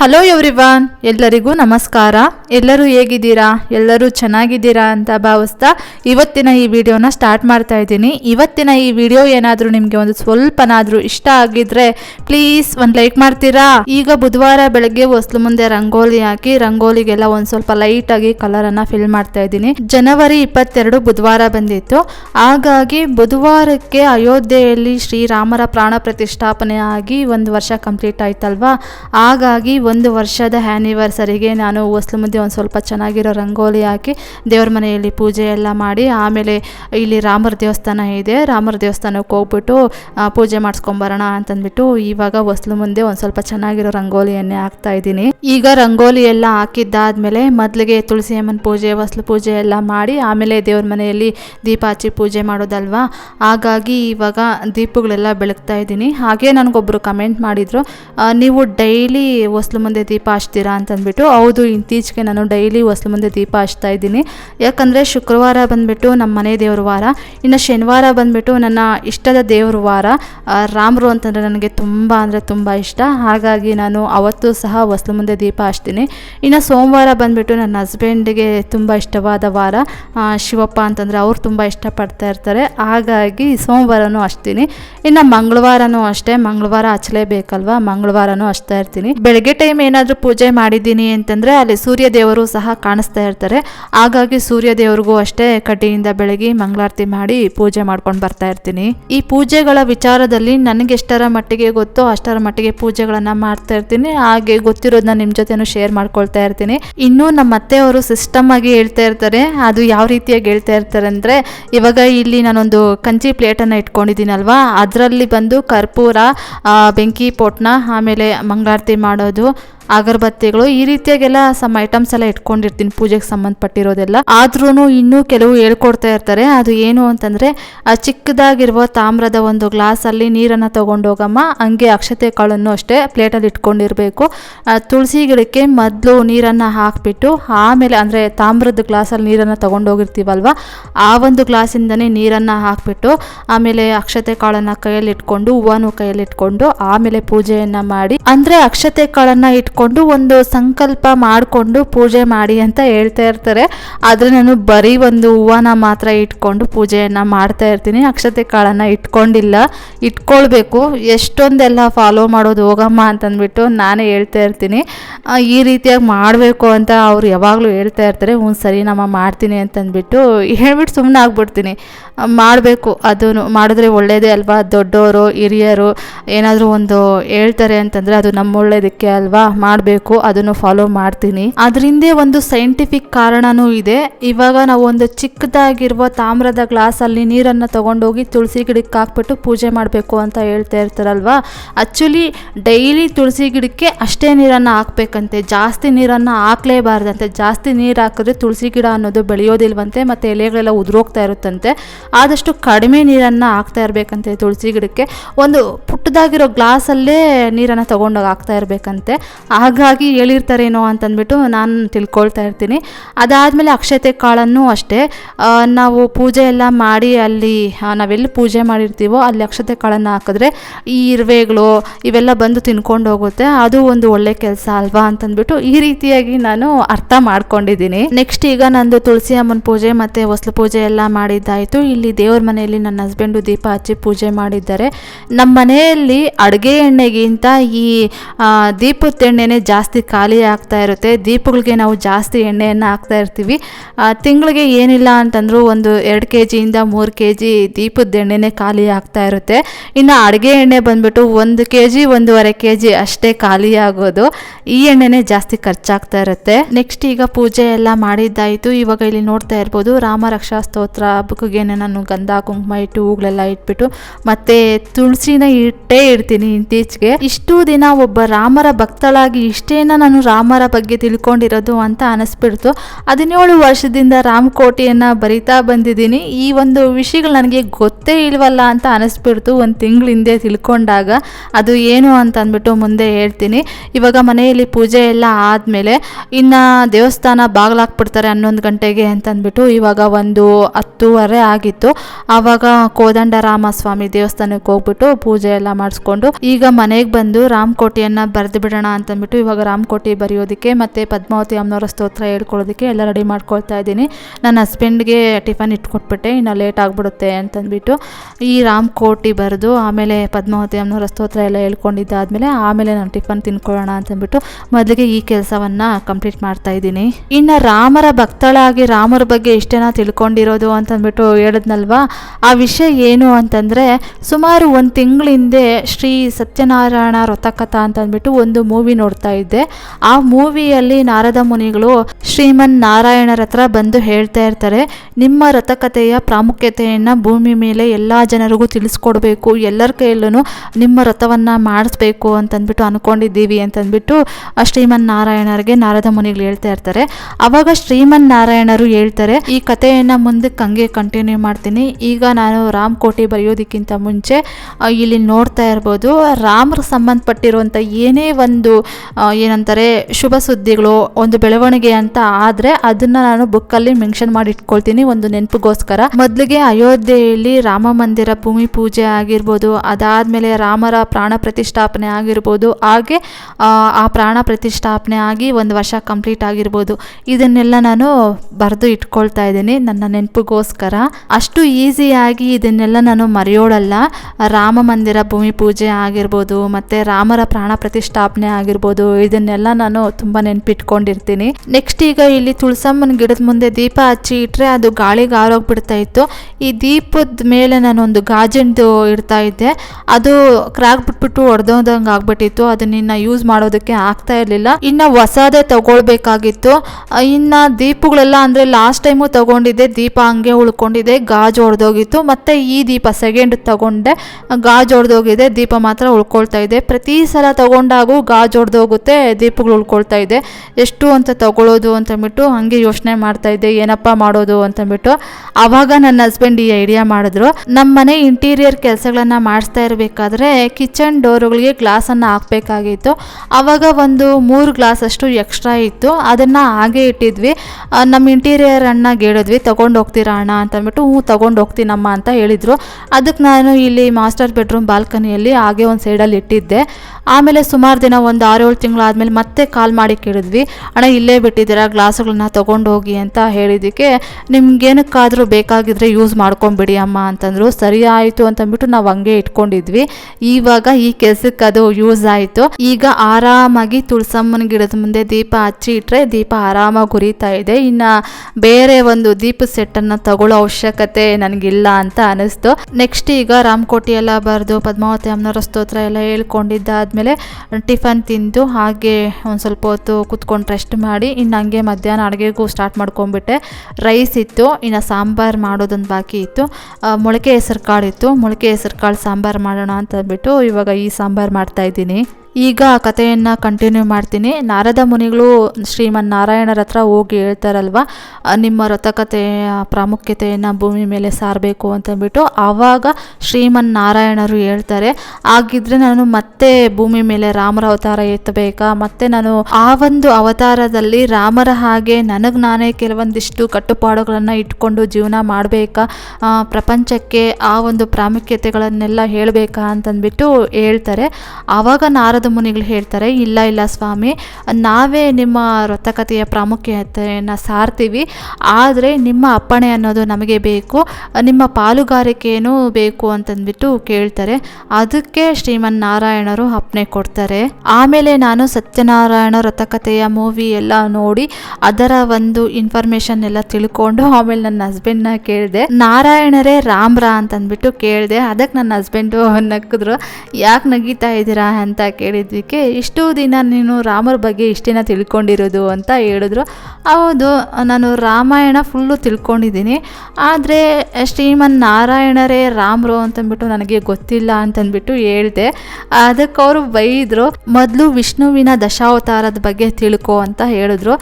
Hello everyone ಎಲ್ಲರಿಗೂ ನಮಸ್ಕಾರ. ಎಲ್ಲರೂ ಹೇಗಿದ್ದೀರಾ? ಎಲ್ಲರೂ ಚೆನ್ನಾಗಿದ್ದೀರಾ ಅಂತ ಭಾವಿಸ್ತಾ ಇವತ್ತಿನ ಈ ವಿಡಿಯೋನ ಸ್ಟಾರ್ಟ್ ಮಾಡ್ತಾ ಇದ್ದೀನಿ. ಇವತ್ತಿನ ಈ ವಿಡಿಯೋ ಏನಾದರೂ ನಿಮಗೆ ಒಂದು ಸ್ವಲ್ಪನಾದರೂ ಇಷ್ಟ ಆಗಿದ್ರೆ ಪ್ಲೀಸ್ ಒಂದು ಲೈಕ್ ಮಾಡ್ತೀರಾ? ಈಗ ಬುಧವಾರ ಬೆಳಗ್ಗೆ ಹೊಸ್ಲು ಮುಂದೆ ರಂಗೋಲಿ ಹಾಕಿ, ರಂಗೋಲಿಗೆಲ್ಲ ಒಂದು ಸ್ವಲ್ಪ ಲೈಟಾಗಿ ಕಲರನ್ನು ಕಲರ್ ಫಿಲ್ ಮಾಡ್ತಾ ಇದ್ದೀನಿ. ಜನವರಿ ಇಪ್ಪತ್ತೆರಡು ಬುಧವಾರ ಬಂದಿತ್ತು. ಹಾಗಾಗಿ ಬುಧವಾರಕ್ಕೆ ಅಯೋಧ್ಯೆಯಲ್ಲಿ ಶ್ರೀರಾಮರ ಪ್ರಾಣ ಪ್ರತಿಷ್ಠಾಪನೆ ಆಗಿ ಒಂದು ವರ್ಷ ಕಂಪ್ಲೀಟ್ ಆಯ್ತಲ್ವಾ? ಹಾಗಾಗಿ ಒಂದು ವರ್ಷದ ಆ್ಯನಿವರ್ಸರಿಗೆ ನಾನು ಹೊಸ್ಲು ಮುಂದೆ ಒಂದು ಸ್ವಲ್ಪ ಚೆನ್ನಾಗಿರೋ ರಂಗೋಲಿ ಹಾಕಿ ದೇವ್ರ ಮನೆಯಲ್ಲಿ ಪೂಜೆ ಎಲ್ಲ ಮಾಡಿ, ಆಮೇಲೆ ಇಲ್ಲಿ ರಾಮರ ದೇವಸ್ಥಾನ ಇದೆ. ರಾಮರ ದೇವಸ್ಥಾನಕ್ಕೆ ಹೋಗ್ಬಿಟ್ಟು ಪೂಜೆ ಮಾಡಿಸ್ಕೊಂಬರೋಣ ಅಂತಂದ್ಬಿಟ್ಟು ಇವಾಗ ಹೊಸ್ಲು ಮುಂದೆ ಒಂದು ಸ್ವಲ್ಪ ಚೆನ್ನಾಗಿರೋ ರಂಗೋಲಿಯನ್ನೇ ಹಾಕ್ತಾ ಇದ್ದೀನಿ. ಈಗ ರಂಗೋಲಿ ಎಲ್ಲ ಹಾಕಿದ್ದಾದ್ಮೇಲೆ ಮೊದಲಿಗೆ ತುಳಸಿ ಅಮ್ಮನ ಪೂಜೆ, ಹೊಸ್ಲು ಪೂಜೆ ಎಲ್ಲ ಮಾಡಿ, ಆಮೇಲೆ ದೇವ್ರ ಮನೆಯಲ್ಲಿ ದೀಪ ಹಚ್ಚಿ ಪೂಜೆ ಮಾಡೋದಲ್ವಾ? ಹಾಗಾಗಿ ಇವಾಗ ದೀಪಗಳೆಲ್ಲ ಬೆಳಗ್ತಾ ಇದ್ದೀನಿ. ಹಾಗೆ ನನಗೊಬ್ಬರು ಕಮೆಂಟ್ ಮಾಡಿದರು ನೀವು ಡೈಲಿ ಹೊಸ್ಲು ಮುಂದೆ ದೀಪ ಹಚ್ತೀರಾ ಅಂತಂದ್ಬಿಟ್ಟು, ಹೌದು, ಇತ್ತೀಚೆಗೆ ನಾನು ಡೈಲಿ ಹೊಸ್ಲು ಮುಂದೆ ದೀಪ ಹಚ್ತಾ ಇದ್ದೀನಿ. ಯಾಕಂದರೆ ಶುಕ್ರವಾರ ಬಂದ್ಬಿಟ್ಟು ನಮ್ಮ ಮನೆ ದೇವ್ರ ವಾರ. ಇನ್ನು ಶನಿವಾರ ಬಂದ್ಬಿಟ್ಟು ನನ್ನ ಇಷ್ಟದ ದೇವ್ರ ವಾರ. ರಾಮರು ಅಂತಂದರೆ ನನಗೆ ತುಂಬ ಅಂದರೆ ತುಂಬ ಇಷ್ಟ. ಹಾಗಾಗಿ ನಾನು ಅವತ್ತು ಸಹ ಹೊಸಲು ಮುಂದೆ ದೀಪ ಹಚ್ತೀನಿ. ಇನ್ನು ಸೋಮವಾರ ಬಂದ್ಬಿಟ್ಟು ನನ್ನ ಹಸ್ಬೆಂಡಿಗೆ ತುಂಬ ಇಷ್ಟವಾದ ವಾರ ಶಿವಪ್ಪ ಅಂತಂದರೆ ಅವ್ರು ತುಂಬ ಇಷ್ಟಪಡ್ತಾ ಇರ್ತಾರೆ. ಹಾಗಾಗಿ ಸೋಮವಾರನೂ ಹಚ್ತೀನಿ. ಇನ್ನು ಮಂಗಳವಾರನೂ ಅಷ್ಟೇ. ಮಂಗಳವಾರ ಹಚ್ಚಲೇಬೇಕಲ್ವಾ ಮಂಗಳವಾರನೂ ಹಚ್ತಾ ಇರ್ತೀನಿ. ಬೆಳಗ್ಗೆ ಏನಾದರೂ ಪೂಜೆ ಮಾಡಿದ್ದೀನಿ ಅಂತಂದರೆ ಅಲ್ಲಿ ಸೂರ್ಯ ದೇವರು ಸಹ ಕಾಣಿಸ್ತಾ ಇರ್ತಾರೆ. ಹಾಗಾಗಿ ಸೂರ್ಯ ದೇವರಿಗೂ ಅಷ್ಟೇ ಕಟ್ಟಿಯಿಂದ ಬೆಳಗ್ಗೆ ಮಂಗಳಾರತಿ ಮಾಡಿ ಪೂಜೆ ಮಾಡ್ಕೊಂಡು ಬರ್ತಾ ಇರ್ತೀನಿ. ಈ ಪೂಜೆಗಳ ವಿಚಾರದಲ್ಲಿ ನನಗೆಷ್ಟರ ಮಟ್ಟಿಗೆ ಗೊತ್ತೋ ಅಷ್ಟರ ಮಟ್ಟಿಗೆ ಪೂಜೆಗಳನ್ನು ಮಾಡ್ತಾ ಇರ್ತೀನಿ. ಹಾಗೆ ಗೊತ್ತಿರೋದನ್ನ ನಿಮ್ಮ ಜೊತೆನೂ ಶೇರ್ ಮಾಡ್ಕೊಳ್ತಾ ಇರ್ತೀನಿ. ಇನ್ನೂ ನಮ್ಮ ಅತ್ತೆಯವರು ಸಿಸ್ಟಮ್ ಆಗಿ ಹೇಳ್ತಾ ಇರ್ತಾರೆ. ಅದು ಯಾವ ರೀತಿಯಾಗಿ ಹೇಳ್ತಾ ಇರ್ತಾರೆ ಅಂದರೆ, ಇವಾಗ ಇಲ್ಲಿ ನಾನೊಂದು ಕಂಚಿ ಪ್ಲೇಟನ್ನು ಇಟ್ಕೊಂಡಿದ್ದೀನಲ್ವಾ? ಅದರಲ್ಲಿ ಬಂದು ಕರ್ಪೂರ ಬೆಂಕಿ, ಪೊಟ್ನ, ಆಮೇಲೆ ಮಂಗಳಾರತಿ ಮಾಡೋದು ಅಗರಬತ್ತಿಗಳು, ಈ ರೀತಿಯಾಗೆಲ್ಲ ಸಮ್ ಐಟಮ್ಸ್ ಎಲ್ಲ ಇಟ್ಕೊಂಡಿರ್ತೀನಿ ಪೂಜೆಗೆ ಸಂಬಂಧಪಟ್ಟಿರೋದೆಲ್ಲ. ಆದ್ರೂ ಇನ್ನೂ ಕೆಲವು ಹೇಳ್ಕೊಡ್ತಾ ಇರ್ತಾರೆ. ಅದು ಏನು ಅಂತಂದರೆ ಚಿಕ್ಕದಾಗಿರುವ ತಾಮ್ರದ ಒಂದು ಗ್ಲಾಸಲ್ಲಿ ನೀರನ್ನು ತಗೊಂಡೋಗಮ್ಮ, ಹಂಗೆ ಅಕ್ಷತೆ ಕಾಳನ್ನು ಅಷ್ಟೇ ಪ್ಲೇಟಲ್ಲಿ ಇಟ್ಕೊಂಡಿರಬೇಕು. ತುಳಸಿ ಗಿಡಕ್ಕೆ ಮೊದಲು ನೀರನ್ನು ಹಾಕಿಬಿಟ್ಟು, ಆಮೇಲೆ ಅಂದರೆ ತಾಮ್ರದ ಗ್ಲಾಸಲ್ಲಿ ನೀರನ್ನು ತಗೊಂಡೋಗಿರ್ತೀವಲ್ವ, ಆ ಒಂದು ಗ್ಲಾಸಿಂದನೇ ನೀರನ್ನು ಹಾಕಿಬಿಟ್ಟು, ಆಮೇಲೆ ಅಕ್ಷತೆ ಕಾಳನ್ನು ಕೈಯಲ್ಲಿ ಇಟ್ಕೊಂಡು ಹೂವನ್ನು ಕೈಯಲ್ಲಿ ಇಟ್ಕೊಂಡು ಆಮೇಲೆ ಪೂಜೆಯನ್ನು ಮಾಡಿ. ಅಂದರೆ ಅಕ್ಷತೆ ಕಾಳನ್ನು ಇಟ್ಕೊಂಡು ಒಂದು ಸಂಕಲ್ಪ ಮಾಡಿಕೊಂಡು ಪೂಜೆ ಮಾಡಿ ಅಂತ ಹೇಳ್ತಾ ಇರ್ತಾರೆ. ಆದರೆ ನಾನು ಬರೀ ಒಂದು ಹೂವನ ಮಾತ್ರ ಇಟ್ಕೊಂಡು ಪೂಜೆಯನ್ನು ಮಾಡ್ತಾ ಇರ್ತೀನಿ. ಅಕ್ಷತೆ ಕಾಳನ್ನು ಇಟ್ಕೊಂಡಿಲ್ಲ. ಇಟ್ಕೊಳ್ಬೇಕು. ಎಷ್ಟೊಂದೆಲ್ಲ ಫಾಲೋ ಮಾಡೋದು ಹೋಗಮ್ಮ ಅಂತಂದ್ಬಿಟ್ಟು ನಾನೇ ಹೇಳ್ತಾ ಇರ್ತೀನಿ. ಈ ರೀತಿಯಾಗಿ ಮಾಡಬೇಕು ಅಂತ ಅವ್ರು ಯಾವಾಗಲೂ ಹೇಳ್ತಾ ಇರ್ತಾರೆ. ಹ್ಞೂ, ಸರಿ, ನಮ್ಮ ಮಾಡ್ತೀನಿ ಅಂತಂದ್ಬಿಟ್ಟು ಹೇಳ್ಬಿಟ್ಟು ಸುಮ್ಮನೆ ಆಗ್ಬಿಡ್ತೀನಿ. ಮಾಡಬೇಕು. ಅದನ್ನು ಮಾಡಿದ್ರೆ ಒಳ್ಳೆಯದೇ ಅಲ್ವಾ? ದೊಡ್ಡವರು ಹಿರಿಯರು ಏನಾದರೂ ಒಂದು ಹೇಳ್ತಾರೆ ಅಂತಂದರೆ ಅದು ನಮ್ಮ ಒಳ್ಳೇದಕ್ಕೆ ಅಲ್ವಾ? ಮಾಡಬೇಕು, ಅದನ್ನು ಫಾಲೋ ಮಾಡ್ತೀನಿ. ಅದರಿಂದ ಒಂದು ಸೈಂಟಿಫಿಕ್ ಕಾರಣನೂ ಇದೆ. ಇವಾಗ ನಾವು ಒಂದು ಚಿಕ್ಕದಾಗಿರುವ ತಾಮ್ರದ ಗ್ಲಾಸಲ್ಲಿ ನೀರನ್ನು ತಗೊಂಡೋಗಿ ತುಳಸಿ ಗಿಡಕ್ಕೆ ಹಾಕ್ಬಿಟ್ಟು ಪೂಜೆ ಮಾಡಬೇಕು ಅಂತ ಹೇಳ್ತಾ ಇರ್ತಾರಲ್ವಾ? ಆ್ಯಕ್ಚುಲಿ ಡೈಲಿ ತುಳಸಿ ಗಿಡಕ್ಕೆ ಅಷ್ಟೇ ನೀರನ್ನು ಹಾಕ್ಬೇಕಂತೆ. ಜಾಸ್ತಿ ನೀರನ್ನು ಹಾಕ್ಲೇಬಾರ್ದಂತೆ. ಜಾಸ್ತಿ ನೀರು ಹಾಕಿದ್ರೆ ತುಳಸಿ ಗಿಡ ಅನ್ನೋದು ಬೆಳೆಯೋದಿಲ್ವಂತೆ, ಮತ್ತು ಎಲೆಗಳೆಲ್ಲ ಉದುರೋಗ್ತಾ ಇರುತ್ತಂತೆ. ಆದಷ್ಟು ಕಡಿಮೆ ನೀರನ್ನು ಹಾಕ್ತಾ ಇರಬೇಕಂತೆ ತುಳಸಿ ಗಿಡಕ್ಕೆ. ಒಂದು ಪುಟ್ಟದಾಗಿರೋ ಗ್ಲಾಸಲ್ಲೇ ನೀರನ್ನು ತೊಗೊಂಡೋಗಿ ಹಾಕ್ತಾ ಇರಬೇಕಂತೆ. ಹಾಗಾಗಿ ಹೇಳಿರ್ತಾರೇನೋ ಅಂತಂದ್ಬಿಟ್ಟು ನಾನು ತಿಳ್ಕೊಳ್ತಾ ಇರ್ತೀನಿ. ಅದಾದಮೇಲೆ ಅಕ್ಷತೆ ಕಾಳನ್ನು ಅಷ್ಟೇ ನಾವು ಪೂಜೆ ಎಲ್ಲ ಮಾಡಿ ಅಲ್ಲಿ ನಾವೆಲ್ಲಿ ಪೂಜೆ ಮಾಡಿರ್ತೀವೋ ಅಲ್ಲಿ ಅಕ್ಷತೆ ಕಾಳನ್ನು ಹಾಕಿದ್ರೆ ಈ ಇರುವೆಗಳು ಇವೆಲ್ಲ ಬಂದು ತಿನ್ಕೊಂಡು ಹೋಗುತ್ತೆ. ಅದು ಒಂದು ಒಳ್ಳೆ ಕೆಲಸ ಅಲ್ವಾ ಅಂತಂದ್ಬಿಟ್ಟು ಈ ರೀತಿಯಾಗಿ ನಾನು ಅರ್ಥ ಮಾಡ್ಕೊಂಡಿದ್ದೀನಿ. ನೆಕ್ಸ್ಟ್ ಈಗ ನಂದು ತುಳಸಿ ಅಮ್ಮನ ಪೂಜೆ ಮತ್ತು ಹೊಸಲು ಪೂಜೆ ಎಲ್ಲ ಮಾಡಿದ್ದಾಯಿತು. ಇಲ್ಲಿ ದೇವ್ರ ಮನೆಯಲ್ಲಿ ನನ್ನ ಹಸ್ಬೆಂಡು ದೀಪ ಹಚ್ಚಿ ಪೂಜೆ ಮಾಡಿದ್ದಾರೆ. ನಮ್ಮ ಮನೆಯಲ್ಲಿ ಅಡುಗೆ ಎಣ್ಣೆಗಿಂತ ಈ ಆ, ದೀಪದ ಎಣ್ಣೆನೇ ಜಾಸ್ತಿ ಖಾಲಿ ಆಗ್ತಾ ಇರುತ್ತೆ. ದೀಪಗಳಿಗೆ ನಾವು ಜಾಸ್ತಿ ಎಣ್ಣೆಯನ್ನು ಹಾಕ್ತಾ ಇರ್ತೀವಿ. ತಿಂಗಳಿಗೆ ಏನಿಲ್ಲ ಅಂತಂದ್ರೂ ಒಂದು ಎರಡು ಕೆ ಜಿಯಿಂದ ಮೂರು ಕೆ ಜಿ ದೀಪದ ಎಣ್ಣೆನೇ ಖಾಲಿ ಆಗ್ತಾ ಇರುತ್ತೆ. ಇನ್ನು ಅಡುಗೆ ಎಣ್ಣೆ ಬಂದ್ಬಿಟ್ಟು ಒಂದು ಕೆ ಜಿ ಒಂದೂವರೆ ಕೆ ಜಿ ಅಷ್ಟೇ ಖಾಲಿ ಆಗೋದು. ಈ ಎಣ್ಣೆನೇ ಜಾಸ್ತಿ ಖರ್ಚಾಗ್ತಾ ಇರುತ್ತೆ. ನೆಕ್ಸ್ಟ್ ಈಗ ಪೂಜೆ ಎಲ್ಲ ಮಾಡಿದ್ದಾಯಿತು. ಇವಾಗ ಇಲ್ಲಿ ನೋಡ್ತಾ ಇರ್ಬೋದು, ರಾಮ ರಕ್ಷಾ ಸ್ತೋತ್ರ ಬುಕ್ಗೆ ನಾನು ಗಂಧ, ಕುಂಕುಮ ಇಟ್ಟು ಹೂಗಳೆಲ್ಲ ಇಟ್ಬಿಟ್ಟು ಮತ್ತೆ ತುಳಸಿನ ಇಟ್ಟೇ ಇಡ್ತೀನಿ ಇತ್ತೀಚೆಗೆ. ಇಷ್ಟು ದಿನ ಒಬ್ಬ ರಾಮರ ಭಕ್ತಳಾಗಿ ಇಷ್ಟೇನ ನಾನು ರಾಮರ ಬಗ್ಗೆ ತಿಳ್ಕೊಂಡಿರೋದು ಅಂತ ಅನಿಸ್ಬಿಡ್ತು. ಹದಿನೇಳು ವರ್ಷದಿಂದ ರಾಮಕೋಟೆಯನ್ನು ಬರಿತಾ ಬಂದಿದ್ದೀನಿ. ಈ ಒಂದು ವಿಷಯಗಳು ನನಗೆ ಗೊತ್ತೇ ಇಲ್ವಲ್ಲ ಅಂತ ಅನಿಸ್ಬಿಡ್ತು ಒಂದು ತಿಂಗಳ ಹಿಂದೆ ತಿಳ್ಕೊಂಡಾಗ. ಅದು ಏನು ಅಂತ ಅಂದ್ಬಿಟ್ಟು ಮುಂದೆ ಹೇಳ್ತೀನಿ. ಇವಾಗ ಮನೆಯಲ್ಲಿ ಪೂಜೆ ಎಲ್ಲ ಆದಮೇಲೆ ಇನ್ನು ದೇವಸ್ಥಾನ ಬಾಗಿಲಾಕ್ಬಿಡ್ತಾರೆ ಹನ್ನೊಂದು ಗಂಟೆಗೆ ಅಂತಂದ್ಬಿಟ್ಟು ಇವಾಗ ಒಂದು ಹತ್ತೂವರೆ ಆಗಿತ್ತು. ಆವಾಗ ಕೋದಂಡರಾಮ ಸ್ವಾಮಿ ದೇವಸ್ಥಾನಕ್ಕೆ ಹೋಗ್ಬಿಟ್ಟು ಪೂಜೆ ಎಲ್ಲ ಮಾಡಿಸ್ಕೊಂಡು ಈಗ ಮನೆಗೆ ಬಂದು ರಾಮಕೋಟೆಯನ್ನು ಬರೆದು ಬಿಡೋಣ ಅಂತಂದ್ಬಿಟ್ಟು ಇವಾಗ ರಾಮಕೋಟಿ ಬರೆಯೋದಕ್ಕೆ ಮತ್ತು ಪದ್ಮಾವತಿ ಅಮ್ಮನವರ ಸ್ತೋತ್ರ ಹೇಳ್ಕೊಳ್ಳೋದಕ್ಕೆ ಎಲ್ಲ ರೆಡಿ ಮಾಡ್ಕೊಳ್ತಾ ಇದ್ದೀನಿ. ನನ್ನ ಹಸ್ಬೆಂಡ್ಗೆ ಟಿಫನ್ ಇಟ್ಕೊಟ್ಬಿಟ್ಟೆ, ಇನ್ನು ಲೇಟ್ ಆಗಿಬಿಡುತ್ತೆ ಅಂತಂದ್ಬಿಟ್ಟು. ಈ ರಾಮಕೋಟಿ ಬರೆದು ಆಮೇಲೆ ಪದ್ಮಾವತಿ ಅಮ್ಮನವರ ಸ್ತೋತ್ರ ಎಲ್ಲ ಹೇಳ್ಕೊಂಡಿದ್ದಾದಮೇಲೆ ಆಮೇಲೆ ನಾನು ಟಿಫನ್ ತಿನ್ಕೊಳ್ಳೋಣ ಅಂತಂದ್ಬಿಟ್ಟು ಮೊದಲಿಗೆ ಈ ಕೆಲಸವನ್ನು ಕಂಪ್ಲೀಟ್ ಮಾಡ್ತಾ ಇದ್ದೀನಿ. ಇನ್ನು ರಾಮರ ಭಕ್ತಳಾಗಿ ರಾಮರ ಬಗ್ಗೆ ಇಷ್ಟೇನ ತಿಳ್ಕೊಂಡಿರೋದು ಅಂತಂದ್ಬಿಟ್ಟು ಹೇಳಿದ್ನಲ್ವಾ? ಆ ವಿಷಯ ಏನು ಅಂತಂದರೆ ಸುಮಾರು ಒಂದು ತಿಂಗಳ ಹಿಂದೆ ಶ್ರೀ ಸತ್ಯನಾರಾಯಣ ವ್ರತಕಥಾ ಅಂತಂದ್ಬಿಟ್ಟು ಒಂದು ಮೂವಿ ನೋಡ್ತಾ ಇದ್ದೆ. ಆ ಮೂವಿಯಲ್ಲಿ ನಾರದ ಮುನಿಗಳು ಶ್ರೀಮನ್ ನಾರಾಯಣರ ಹತ್ರ ಬಂದು ಹೇಳ್ತಾ ಇರ್ತಾರೆ, ನಿಮ್ಮ ರಥಕಥೆಯ ಪ್ರಾಮುಖ್ಯತೆಯನ್ನು ಭೂಮಿ ಮೇಲೆ ಎಲ್ಲ ಜನರಿಗೂ ತಿಳಿಸ್ಕೊಡ್ಬೇಕು, ಎಲ್ಲರ ಕೈಯಲ್ಲೂ ನಿಮ್ಮ ರಥವನ್ನು ಮಾಡಿಸ್ಬೇಕು ಅಂತಂದ್ಬಿಟ್ಟು ಅನ್ಕೊಂಡಿದ್ದೀವಿ ಅಂತಂದ್ಬಿಟ್ಟು ಶ್ರೀಮನ್ ನಾರಾಯಣರಿಗೆ ನಾರದ ಮುನಿಗಳು ಹೇಳ್ತಾ ಇರ್ತಾರೆ. ಅವಾಗ ಶ್ರೀಮನ್ ನಾರಾಯಣರು ಹೇಳ್ತಾರೆ, ಈ ಕಥೆಯನ್ನು ಮುಂದಕ್ಕೆ ಹಂಗೆ ಕಂಟಿನ್ಯೂ ಮಾಡ್ತೀನಿ. ಈಗ ನಾನು ರಾಮ್ ಕೋಟಿ ಬರೆಯೋದಕ್ಕಿಂತ ಮುಂಚೆ ಇಲ್ಲಿ ನೋಡ್ತಾ ಇರ್ಬೋದು. ರಾಮರ ಸಂಬಂಧಪಟ್ಟಿರುವಂಥ ಏನೇ ಒಂದು ಆ, ಏನಂತಾರೆ ಶುಭ ಸುದ್ದಿಗಳು ಒಂದು ಬೆಳವಣಿಗೆ ಅಂತ ಆದರೆ ಅದನ್ನು ನಾನು ಬುಕ್ಕಲ್ಲಿ ಮೆನ್ಷನ್ ಮಾಡಿ ಇಟ್ಕೊಳ್ತೀನಿ ಒಂದು ನೆನಪಿಗೋಸ್ಕರ. ಮೊದಲಿಗೆ ಅಯೋಧ್ಯೆಯಲ್ಲಿ ರಾಮ ಮಂದಿರ ಭೂಮಿ ಪೂಜೆ ಆಗಿರ್ಬೋದು ಅದಾದಮೇಲೆ ರಾಮರ ಪ್ರಾಣ ಪ್ರತಿಷ್ಠಾಪನೆ ಆಗಿರ್ಬೋದು ಹಾಗೆ ಆ, ಆ ಪ್ರಾಣ ಪ್ರತಿಷ್ಠಾಪನೆ ಆಗಿ ಒಂದು ವರ್ಷ ಕಂಪ್ಲೀಟ್ ಆಗಿರ್ಬೋದು. ಇದನ್ನೆಲ್ಲ ನಾನು ಬರೆದು ಇಟ್ಕೊಳ್ತಾ ಇದ್ದೀನಿ ನನ್ನ ನೆನಪಿಗೋಸ್ಕರ. ಅಷ್ಟು ಈಸಿಯಾಗಿ ಇದನ್ನೆಲ್ಲ ನಾನು ಮರೆಯೋಳಲ್ಲ. ರಾಮ ಮಂದಿರ ಭೂಮಿ ಪೂಜೆ ಆಗಿರ್ಬೋದು ಮತ್ತು ರಾಮರ ಪ್ರಾಣ ಪ್ರತಿಷ್ಠಾಪನೆ ಆಗಿರ್ಬೋದು, ಇದನ್ನೆಲ್ಲ ನಾನು ತುಂಬ ನೆನ್ಪಿಟ್ಕೊಂಡಿರ್ತೀನಿ. ನೆಕ್ಸ್ಟ್ ಈಗ ಇಲ್ಲಿ ತುಳಸಮ್ಮನ ಗಿಡದ ಮುಂದೆ ದೀಪ ಹಚ್ಚಿ ಇಟ್ಟರೆ ಅದು ಗಾಳಿಗೆ ಆರೋಗ್ಬಿಡ್ತಾ ಇತ್ತು. ಈ ದೀಪದ ಮೇಲೆ ನಾನು ಒಂದು ಗಾಜಿಂದು ಇಡ್ತಾ ಇದ್ದೆ. ಅದು ಕ್ರಾಕ್ ಬಿಟ್ಬಿಟ್ಟು ಹೊಡೆದೋದಂಗೆ ಆಗ್ಬಿಟ್ಟಿತ್ತು. ಅದನ್ನ ಯೂಸ್ ಮಾಡೋದಕ್ಕೆ ಆಗ್ತಾ ಇರಲಿಲ್ಲ. ಇನ್ನು ಹೊಸದೇ ತಗೊಳ್ಬೇಕಾಗಿತ್ತು. ಇನ್ನು ದೀಪಗಳೆಲ್ಲ ಅಂದರೆ ಲಾಸ್ಟ್ ಟೈಮು ತಗೊಂಡಿದ್ದೆ. ದೀಪ ಹಂಗೆ ಉಳ್ಕೊಂಡಿದೆ. ಗಾಜು ಹೊಡೆದೋಗಿತ್ತು ಮತ್ತು ಈ ದೀಪ ಸೆಕೆಂಡ್ ತಗೊಂಡೆ. ಗಾಜು ಹೊಡೆದೋಗಿದೆ ದೀಪ ಮಾತ್ರ ಉಳ್ಕೊಳ್ತಾ ಇದೆ. ಪ್ರತಿ ಸಲ ತಗೊಂಡಾಗೂ ಗಾಜು ಹೋಗುತ್ತೆ, ದೀಪಗಳು ಉಳ್ಕೊಳ್ತಾ ಇದೆ. ಎಷ್ಟು ಅಂತ ತಗೊಳ್ಳೋದು ಅಂತಂದ್ಬಿಟ್ಟು ಹಂಗೆ ಯೋಚನೆ ಮಾಡ್ತಾ ಇದ್ದೆ ಏನಪ್ಪ ಮಾಡೋದು ಅಂತಂದ್ಬಿಟ್ಟು ಆವಾಗ ನನ್ನ ಹಸ್ಬೆಂಡ್ ಈ ಐಡಿಯಾ ಮಾಡಿದ್ರು. ನಮ್ಮ ಮನೆ ಇಂಟೀರಿಯರ್ ಕೆಲಸಗಳನ್ನ ಮಾಡಿಸ್ತಾ ಇರಬೇಕಾದ್ರೆ ಕಿಚನ್ ಡೋರುಗಳಿಗೆ ಗ್ಲಾಸನ್ನು ಹಾಕಬೇಕಾಗಿತ್ತು. ಆವಾಗ ಒಂದು ಮೂರು ಗ್ಲಾಸ್ ಅಷ್ಟು ಎಕ್ಸ್ಟ್ರಾ ಇತ್ತು. ಅದನ್ನು ಹಾಗೆ ಇಟ್ಟಿದ್ವಿ. ನಮ್ಮ ಇಂಟೀರಿಯರ್ ಅಣ್ಣಗೆ ಹೇಳಿದ್ವಿ ತಗೊಂಡು ಹೋಗ್ತೀರಾ ಅಣ್ಣ? ಅಂತಂದ್ಬಿಟ್ಟು ಹ್ಞೂ, ತಗೊಂಡು ಹೋಗ್ತೀನಮ್ಮ ಅಂತ ಹೇಳಿದರು. ಅದಕ್ಕೆ ನಾನು ಇಲ್ಲಿ ಮಾಸ್ಟರ್ ಬೆಡ್ರೂಮ್ ಬಾಲ್ಕನಿಯಲ್ಲಿ ಹಾಗೆ ಒಂದು ಸೈಡಲ್ಲಿ ಇಟ್ಟಿದ್ದೆ. ಆಮೇಲೆ ಸುಮಾರು ದಿನ ಒಂದು ಆರು ಏಳು ತಿಂಗಳಾದಮೇಲೆ ಮತ್ತೆ ಕಾಲ್ ಮಾಡಿ ಕೇಳಿದ್ವಿ, ಅಣ್ಣ, ಇಲ್ಲೇ ಬಿಟ್ಟಿದ್ದೀರಾ, ಗ್ಲಾಸ್ಗಳನ್ನ ತೊಗೊಂಡು ಹೋಗಿ ಅಂತ ಹೇಳಿದ್ದಕ್ಕೆ, ನಿಮ್ಗೇನಕ್ಕಾದರೂ ಬೇಕಾಗಿದ್ರೆ ಯೂಸ್ ಮಾಡ್ಕೊಂಬಿಡಿ ಅಮ್ಮ ಅಂತಂದರು. ಸರಿ ಆಯಿತು ಅಂತಂದ್ಬಿಟ್ಟು ನಾವು ಹಂಗೆ ಇಟ್ಕೊಂಡಿದ್ವಿ. ಇವಾಗ ಈ ಕೆಲಸಕ್ಕೆ ಅದು ಯೂಸ್ ಆಯಿತು. ಈಗ ಆರಾಮಾಗಿ ತುಳಸಮ್ಮನ ಗಿಡದ ಮುಂದೆ ದೀಪ ಹಚ್ಚಿ ಇಟ್ಟರೆ ದೀಪ ಆರಾಮಾಗಿ ಉರಿತಾ ಇದೆ. ಇನ್ನು ಬೇರೆ ಒಂದು ದೀಪ ಸೆಟ್ಟನ್ನು ತಗೊಳ್ಳೋ ಅವಶ್ಯಕತೆ ನನಗಿಲ್ಲ ಅಂತ ಅನಿಸ್ತು. ನೆಕ್ಸ್ಟ್ ಈಗ ರಾಮಕೋಟಿ ಎಲ್ಲ ಬರೆದು ಪದ್ಮಾವತಿ ಅಮ್ಮನವರ ಸ್ತೋತ್ರ ಎಲ್ಲ ಹೇಳ್ಕೊಂಡಿದ್ದಾದ್ಮೇಲೆ ಟಿಫನ್ ತಿಂದು ಹಾಗೆ ಒಂದು ಸ್ವಲ್ಪ ಹೊತ್ತು ಕುತ್ಕೊಂಡು ರೆಸ್ಟ್ ಮಾಡಿ, ಇನ್ನು ಹಂಗೆ ಮಧ್ಯಾಹ್ನ ಅಡುಗೆಗೂ ಸ್ಟಾರ್ಟ್ ಮಾಡ್ಕೊಂಡ್ಬಿಟ್ಟೆ. ರೈಸ್ ಇತ್ತು, ಇನ್ನು ಸಾಂಬಾರು ಮಾಡೋದೊಂದು ಬಾಕಿ ಇತ್ತು. ಮೊಳಕೆ ಹೆಸರು ಕಾಳು ಇತ್ತು. ಮೊಳಕೆ ಹೆಸರು ಕಾಳು ಸಾಂಬಾರು ಮಾಡೋಣ ಅಂತ ಅಂದ್ಬಿಟ್ಟು ಇವಾಗ ಈ ಸಾಂಬಾರು ಮಾಡ್ತಾ ಇದ್ದೀನಿ. ಈಗ ಆ ಕಥೆಯನ್ನು ಕಂಟಿನ್ಯೂ ಮಾಡ್ತೀನಿ. ನಾರದ ಮುನಿಗಳು ಶ್ರೀಮನ್ ನಾರಾಯಣರ ಹತ್ರ ಹೋಗಿ ಹೇಳ್ತಾರಲ್ವ ನಿಮ್ಮ ರಥಕಥೆಯ ಪ್ರಾಮುಖ್ಯತೆಯನ್ನು ಭೂಮಿ ಮೇಲೆ ಸಾರಬೇಕು ಅಂತಂದ್ಬಿಟ್ಟು ಆವಾಗ ಶ್ರೀಮನ್ ನಾರಾಯಣರು ಹೇಳ್ತಾರೆ, ಹಾಗಿದ್ರೆ ನಾನು ಮತ್ತೆ ಭೂಮಿ ಮೇಲೆ ರಾಮರ ಅವತಾರ ಎತ್ತಬೇಕಾ? ಮತ್ತೆ ನಾನು ಆ ಒಂದು ಅವತಾರದಲ್ಲಿ ರಾಮರ ಹಾಗೆ ನನಗೆ ನಾನೇ ಕೆಲವೊಂದಿಷ್ಟು ಕಟ್ಟುಪಾಡುಗಳನ್ನು ಇಟ್ಕೊಂಡು ಜೀವನ ಮಾಡಬೇಕಾ? ಪ್ರಪಂಚಕ್ಕೆ ಆ ಒಂದು ಪ್ರಾಮುಖ್ಯತೆಗಳನ್ನೆಲ್ಲ ಹೇಳಬೇಕಾ? ಅಂತಂದ್ಬಿಟ್ಟು ಹೇಳ್ತಾರೆ. ಆವಾಗ ನಾರದ ಮುನಿಗಳು ಹೇಳ್ತಾರೆ, ಇಲ್ಲ ಇಲ್ಲ ಸ್ವಾಮಿ, ನಾವೇ ನಿಮ್ಮ ವ್ರತಕಥೆಯ ಪ್ರಾಮುಖ್ಯತೆಯನ್ನು ಸಾರ್ತೀವಿ, ಆದರೆ ನಿಮ್ಮ ಅಪ್ಪಣೆ ಅನ್ನೋದು ನಮಗೆ ಬೇಕು, ನಿಮ್ಮ ಪಾಲುಗಾರಿಕೆಯೂ ಬೇಕು ಅಂತಂದ್ಬಿಟ್ಟು ಕೇಳ್ತಾರೆ. ಅದಕ್ಕೆ ಶ್ರೀಮನ್ ನಾರಾಯಣರು ಅಪ್ಪಣೆ ಕೊಡ್ತಾರೆ. ಆಮೇಲೆ ನಾನು ಸತ್ಯನಾರಾಯಣ ವ್ರತಕಥೆಯ ಮೂವಿ ಎಲ್ಲ ನೋಡಿ, ಅದರ ಒಂದು ಇನ್ಫಾರ್ಮೇಶನ್ ಎಲ್ಲ ತಿಳ್ಕೊಂಡು ಆಮೇಲೆ ನನ್ನ ಹಸ್ಬೆಂಡ್ನ ಕೇಳಿದೆ, ನಾರಾಯಣರೇ ರಾಮ್ರ ಅಂತಂದ್ಬಿಟ್ಟು ಕೇಳಿದೆ, ಅದಕ್ಕೆ ನನ್ನ ಹಸ್ಬೆಂಡು ನಕ್ಕಿದ್ರು, ಯಾಕೆ ನಗೀತಾ ಇದ್ದೀರಾ ಅಂತ ಕೇಳಿದ್ದಕ್ಕೆ ಇಷ್ಟು ದಿನ ನೀನು ರಾಮರ ಬಗ್ಗೆ ಇಷ್ಟಿನ ತಿಳ್ಕೊಂಡಿರೋದು ಅಂತ ಹೇಳಿದ್ರು. ಹೌದು, ನಾನು ರಾಮಾಯಣ ಫುಲ್ಲು ತಿಳ್ಕೊಂಡಿದ್ದೀನಿ. ಆದರೆ ಶ್ರೀಮನ್ ನಾರಾಯಣರೇ ರಾಮರು ಅಂತಂದ್ಬಿಟ್ಟು ನನಗೆ ಗೊತ್ತಿಲ್ಲ ಅಂತಂದ್ಬಿಟ್ಟು ಹೇಳಿದೆ. ಅದಕ್ಕೆ ಅವರು ಬೈದರು, ಮೊದಲು ವಿಷ್ಣುವಿನ ದಶಾವತಾರದ ಬಗ್ಗೆ ತಿಳ್ಕೊ ಅಂತ ಹೇಳಿದ್ರು.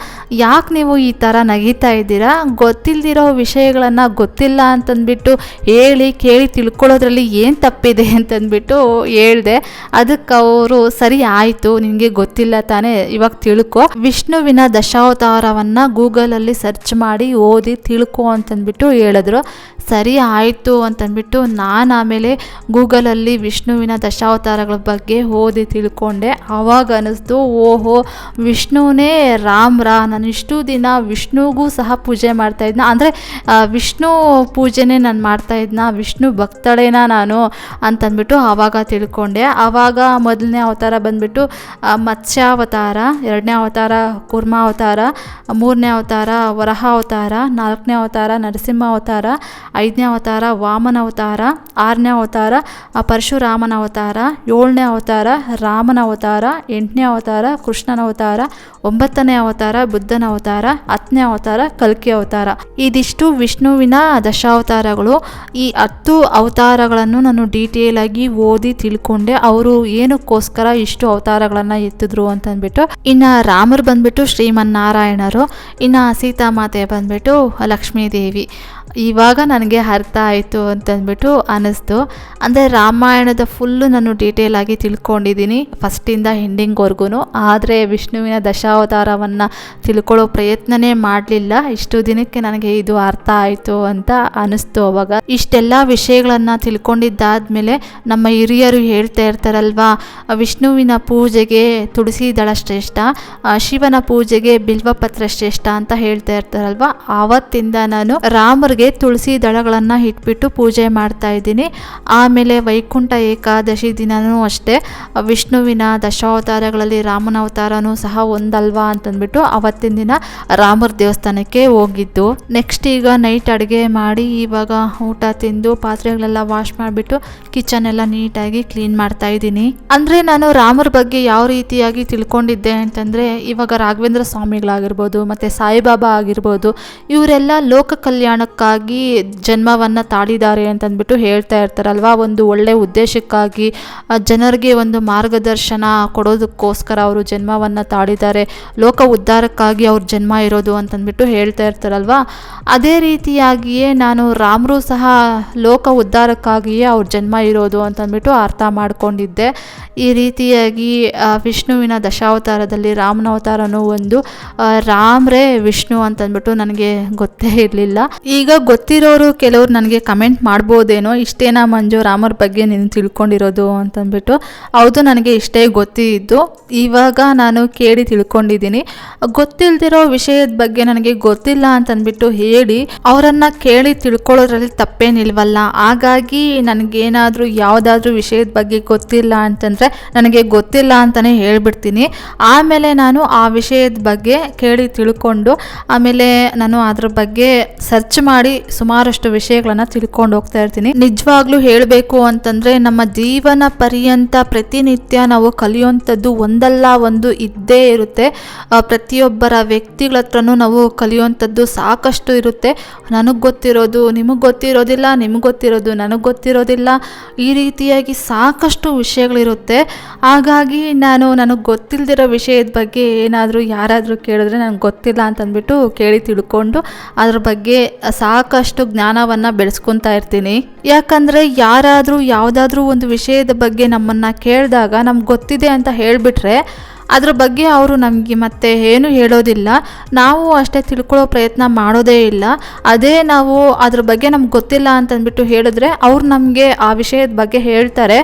ಯಾಕೆ ನೀವು ಈ ಥರ ನಗೀತಾ ಇದ್ದೀರಾ? ಗೊತ್ತಿಲ್ದಿರೋ ವಿಷಯಗಳನ್ನು ಗೊತ್ತಿಲ್ಲ ಅಂತಂದ್ಬಿಟ್ಟು ಹೇಳಿ ಕೇಳಿ ತಿಳ್ಕೊಳ್ಳೋದ್ರಲ್ಲಿ ಏನು ತಪ್ಪಿದೆ? ಅಂತಂದ್ಬಿಟ್ಟು ಹೇಳಿದೆ. ಅದಕ್ಕೆ ಅವರು ಸರಿ ಆಯಿತು, ನಿನಗೆ ಗೊತ್ತಿಲ್ಲ ತಾನೇ, ಇವಾಗ ತಿಳ್ಕೊ. ವಿಷ್ಣುವಿನ ದಶಾವತಾರವನ್ನು ಗೂಗಲಲ್ಲಿ ಸರ್ಚ್ ಮಾಡಿ ಓದಿ ತಿಳ್ಕೊ ಅಂತಂದ್ಬಿಟ್ಟು ಹೇಳಿದ್ರು. ಸರಿ ಆಯಿತು ಅಂತಂದ್ಬಿಟ್ಟು ನಾನು ಆಮೇಲೆ ಗೂಗಲಲ್ಲಿ ವಿಷ್ಣುವಿನ ದಶಾವತಾರಗಳ ಬಗ್ಗೆ ಓದಿ ತಿಳ್ಕೊಂಡೆ. ಅವಾಗ ಅನ್ನಿಸ್ತು ಓಹೋ ವಿಷ್ಣುವೇ ರಾ. ನಾನು ಇಷ್ಟು ದಿನ ವಿಷ್ಣುಗೂ ಸಹ ಪೂಜೆ ಮಾಡ್ತಾ ಇದ್ನ. ಅಂದರೆ ವಿಷ್ಣು ಪೂಜೆನೇ ನಾನು ಮಾಡ್ತಾ ಇದ್ನ, ವಿಷ್ಣು ಭಕ್ತಳೇನ ನಾನು ಅಂತಂದ್ಬಿಟ್ಟು ಆವಾಗ ತಿಳ್ಕೊಂಡೆ. ಆವಾಗ ಮೊದಲನೇ ಅವತಾರ ಬಂದ್ಬಿಟ್ಟು ಬಂದುಬಿಟ್ಟು ಮತ್ಸ್ಯಾವತಾರ, ಎರಡನೇ ಅವತಾರ ಕೂರ್ಮಾವತಾರ, ಮೂರನೇ ಅವತಾರ ವರಹ ಅವತಾರ ನಾಲ್ಕನೇ ಅವತಾರ ನರಸಿಂಹ ಅವತಾರ ಐದನೇ ಅವತಾರ ವಾಮನ ಅವತಾರ ಆರನೇ ಅವತಾರ ಪರಶುರಾಮನ ಅವತಾರ ಏಳನೇ ಅವತಾರ ರಾಮನ ಅವತಾರ ಎಂಟನೇ ಅವತಾರ ಕೃಷ್ಣನ ಅವತಾರ ಒಂಬತ್ತನೇ ಅವತಾರ ಬುದ್ಧನ ಅವತಾರ ಹತ್ತನೇ ಅವತಾರ ಕಲ್ಕಿ ಅವತಾರ ಇದಿಷ್ಟು ವಿಷ್ಣುವಿನ ದಶಾವತಾರಗಳು. ಈ ಹತ್ತು ಅವತಾರಗಳನ್ನು ನಾನು ಡೀಟೇಲ್ ಆಗಿ ಓದಿ ತಿಳ್ಕೊಂಡೆ. ಅವರು ಏನಕ್ಕೋಸ್ಕರ ಇಷ್ಟು ಅವತಾರಗಳನ್ನ ಎತ್ತಿದ್ರು ಅಂತಂದ್ಬಿಟ್ಟು ಇನ್ನು ರಾಮರು ಬಂದ್ಬಿಟ್ಟು ಶ್ರೀಮನ್ನಾರಾಯಣರು ಇನ್ನು ಸೀತಾಮಾತೆ ಬಂದ್ಬಿಟ್ಟು ಲಕ್ಷ್ಮೀದೇವಿ. ಇವಾಗ ನನಗೆ ಅರ್ಥ ಆಯಿತು ಅಂತಂದ್ಬಿಟ್ಟು ಅನ್ನಿಸ್ತು. ಅಂದರೆ ರಾಮಾಯಣದ ಫುಲ್ಲು ನಾನು ಡೀಟೇಲ್ ಆಗಿ ತಿಳ್ಕೊಂಡಿದ್ದೀನಿ ಫಸ್ಟಿಂದ ಎಂಡಿಂಗ್ವರೆಗೂ ಆದರೆ ವಿಷ್ಣುವಿನ ದಶಾವತಾರವನ್ನು ತಿಳ್ಕೊಳ್ಳೋ ಪ್ರಯತ್ನನೇ ಮಾಡಲಿಲ್ಲ. ಇಷ್ಟು ದಿನಕ್ಕೆ ನನಗೆ ಇದು ಅರ್ಥ ಆಯಿತು ಅಂತ ಅನ್ನಿಸ್ತು ಅವಾಗ. ಇಷ್ಟೆಲ್ಲ ವಿಷಯಗಳನ್ನು ತಿಳ್ಕೊಂಡಿದ್ದಾದ್ಮೇಲೆ ನಮ್ಮ ಹಿರಿಯರು ಹೇಳ್ತಾ ಇರ್ತಾರಲ್ವಾ, ವಿಷ್ಣುವಿನ ಪೂಜೆಗೆ ತುಳಸಿ ದಳ ಶ್ರೇಷ್ಠ ಶಿವನ ಪೂಜೆಗೆ ಬಿಲ್ವಪತ್ರ ಶ್ರೇಷ್ಠ ಅಂತ ಹೇಳ್ತಾ ಇರ್ತಾರಲ್ವಾ, ಆವತ್ತಿಂದ ನಾನು ರಾಮರಿಗೆ ತುಳಸಿ ದಳಗಳನ್ನು ಇಟ್ಬಿಟ್ಟು ಪೂಜೆ ಮಾಡ್ತಾ ಇದ್ದೀನಿ. ಆಮೇಲೆ ವೈಕುಂಠ ಏಕಾದಶಿ ದಿನವೂ ಅಷ್ಟೇ, ವಿಷ್ಣುವಿನ ದಶಾವತಾರಗಳಲ್ಲಿ ರಾಮನ ಅವತಾರನೂ ಸಹ ಒಂದಲ್ವಾ ಅಂತಂದ್ಬಿಟ್ಟು ಅವತ್ತಿನ ದಿನ ರಾಮರ ದೇವಸ್ಥಾನಕ್ಕೆ ಹೋಗಿದ್ದು. ನೆಕ್ಸ್ಟ್ ಈಗ ನೈಟ್ ಅಡುಗೆ ಮಾಡಿ ಇವಾಗ ಊಟ ತಿಂದು ಪಾತ್ರೆಗಳೆಲ್ಲ ವಾಶ್ ಮಾಡಿಬಿಟ್ಟು ಕಿಚನ್ ಎಲ್ಲ ನೀಟಾಗಿ ಕ್ಲೀನ್ ಮಾಡ್ತಾ ಇದ್ದೀನಿ. ಅಂದರೆ ನಾನು ರಾಮರ ಬಗ್ಗೆ ಯಾವ ರೀತಿಯಾಗಿ ತಿಳ್ಕೊಂಡಿದ್ದೆ ಅಂತಂದರೆ, ಇವಾಗ ರಾಘವೇಂದ್ರ ಸ್ವಾಮಿಗಳಾಗಿರ್ಬೋದು, ಮತ್ತು ಸಾಯಿಬಾಬಾ ಆಗಿರ್ಬೋದು, ಇವರೆಲ್ಲ ಲೋಕ ಕಲ್ಯಾಣಕ್ಕಾಗಿ ಜನ್ಮವನ್ನು ತಾಳಿದ್ದಾರೆ ಅಂತಂದ್ಬಿಟ್ಟು ಹೇಳ್ತಾ ಇರ್ತಾರಲ್ವಾ? ಒಂದು ಒಳ್ಳೆ ಉದ್ದೇಶಕ್ಕಾಗಿ ಜನರಿಗೆ ಒಂದು ಮಾರ್ಗದರ್ಶನ ಕೊಡೋದಕ್ಕೋಸ್ಕರ ಅವರು ಜನ್ಮವನ್ನು ತಾಳಿದ್ದಾರೆ. ಲೋಕ ಉದ್ಧಾರಕ್ಕಾಗಿ ಅವ್ರ ಜನ್ಮ ಇರೋದು ಅಂತಂದ್ಬಿಟ್ಟು ಹೇಳ್ತಾ ಇರ್ತಾರಲ್ವಾ? ಅದೇ ರೀತಿಯಾಗಿಯೇ ನಾನು ರಾಮರು ಸಹ ಲೋಕ ಉದ್ಧಾರಕ್ಕಾಗಿಯೇ ಅವ್ರ ಜನ್ಮ ಇರೋದು ಅಂತಂದ್ಬಿಟ್ಟು ಅರ್ಥ ಮಾಡಿಕೊಂಡಿದ್ದೆ. ಈ ರೀತಿಯಾಗಿ ವಿಷ್ಣುವಿನ ದಶಾವತಾರದಲ್ಲಿ ರಾಮನ ಅವತಾರನೂ ಒಂದು ರಾಮ್ರೇ ವಿಷ್ಣು ಅಂತಂದ್ಬಿಟ್ಟು ನನಗೆ ಗೊತ್ತೇ ಇರಲಿಲ್ಲ. ಈಗ ಗೊತ್ತಿರೋರು ಕೆಲವ್ರು ನನಗೆ ಕಮೆಂಟ್ ಮಾಡ್ಬೋದೇನೋ, ಇಷ್ಟೇನಾ ಮಂಜು ರಾಮರ ಬಗ್ಗೆ ನೀನು ತಿಳ್ಕೊಂಡಿರೋದು ಅಂತಂದ್ಬಿಟ್ಟು ಹೌದು ನನಗೆ ಇಷ್ಟೇ ಗೊತ್ತಿದ್ದು. ಇವಾಗ ನಾನು ಕೇಳಿ ತಿಳ್ಕೊಂಡಿದ್ದೀನಿ. ಗೊತ್ತಿಲ್ದಿರೋ ವಿಷಯದ ಬಗ್ಗೆ ನನಗೆ ಗೊತ್ತಿಲ್ಲ ಅಂತಂದ್ಬಿಟ್ಟು ಹೇಳಿ, ಅವರನ್ನು ಕೇಳಿ ತಿಳ್ಕೊಳ್ಳೋದ್ರಲ್ಲಿ ತಪ್ಪೇನಿಲ್ವಲ್ಲ. ಹಾಗಾಗಿ ನನಗೇನಾದರೂ ಯಾವುದಾದ್ರೂ ವಿಷಯದ ಬಗ್ಗೆ ಗೊತ್ತಿಲ್ಲ ಅಂತಂದರೆ ನನಗೆ ಗೊತ್ತಿಲ್ಲ ಅಂತಲೇ ಹೇಳ್ಬಿಡ್ತೀನಿ. ಆಮೇಲೆ ನಾನು ಆ ವಿಷಯದ ಬಗ್ಗೆ ಕೇಳಿ ತಿಳ್ಕೊಂಡು, ಆಮೇಲೆ ನಾನು ಅದ್ರ ಬಗ್ಗೆ ಸರ್ಚ್ ಮಾಡಿ ಸುಮಾರಷ್ಟು ವಿಷಯಗಳನ್ನು ತಿಳ್ಕೊಂಡು ಹೋಗ್ತಾ ಇರ್ತೀನಿ. ನಿಜವಾಗ್ಲೂ ಹೇಳಬೇಕು ಅಂತಂದರೆ ನಮ್ಮ ಜೀವನ ಪರ್ಯಂತ ಪ್ರತಿನಿತ್ಯ ನಾವು ಕಲಿಯುವಂಥದ್ದು ಒಂದಲ್ಲ ಒಂದು ಇದ್ದೇ ಇರುತ್ತೆ. ಪ್ರತಿಯೊಬ್ಬರ ವ್ಯಕ್ತಿಗಳ ಹತ್ರನೂ ನಾವು ಕಲಿಯುವಂಥದ್ದು ಸಾಕಷ್ಟು ಇರುತ್ತೆ. ನನಗೆ ಗೊತ್ತಿರೋದು, ನಿಮಗೆ ಗೊತ್ತಿರೋದಿಲ್ಲ, ನಿಮಗೆ ಗೊತ್ತಿರೋದು, ನನಗೆ ಗೊತ್ತಿರೋದಿಲ್ಲ. ಈ ರೀತಿಯಾಗಿ ಸಾಕಷ್ಟು ವಿಷಯಗಳಿರುತ್ತೆ. ಹಾಗಾಗಿ ನಾನು ನನಗೆ ಗೊತ್ತಿಲ್ಲದಿರೋ ವಿಷಯದ ಬಗ್ಗೆ ಏನಾದರೂ ಯಾರಾದರೂ ಕೇಳಿದ್ರೆ ನನಗೆ ಗೊತ್ತಿಲ್ಲ ಅಂತಂದ್ಬಿಟ್ಟು ಕೇಳಿ ತಿಳ್ಕೊಂಡು ಅದ್ರ ಬಗ್ಗೆ ಸಾಕಷ್ಟು ಜ್ಞಾನವನ್ನು ಬೆಳೆಸ್ಕೊತಾ ಇರ್ತೀನಿ. ಯಾಕಂದರೆ ಯಾರಾದರೂ ಯಾವುದಾದ್ರೂ ಒಂದು ವಿಷಯದ ಬಗ್ಗೆ ನಮ್ಮನ್ನು ಕೇಳಿದಾಗ ನಮ್ಗೆ ಗೊತ್ತಿದೆ ಅಂತ ಹೇಳಿಬಿಟ್ರೆ ಅದ್ರ ಬಗ್ಗೆ ಅವರು ನಮಗೆ ಮತ್ತೆ ಏನು ಹೇಳೋದಿಲ್ಲ. ನಾವು ಅಷ್ಟೇ ತಿಳ್ಕೊಳ್ಳೋ ಪ್ರಯತ್ನ ಮಾಡೋದೇ ಇಲ್ಲ. ಅದೇ ನಾವು ಅದ್ರ ಬಗ್ಗೆ ನಮ್ಗೆ ಗೊತ್ತಿಲ್ಲ ಅಂತಂದ್ಬಿಟ್ಟು ಹೇಳಿದ್ರೆ ಅವ್ರು ನಮಗೆ ಆ ವಿಷಯದ ಬಗ್ಗೆ ಹೇಳ್ತಾರೆ.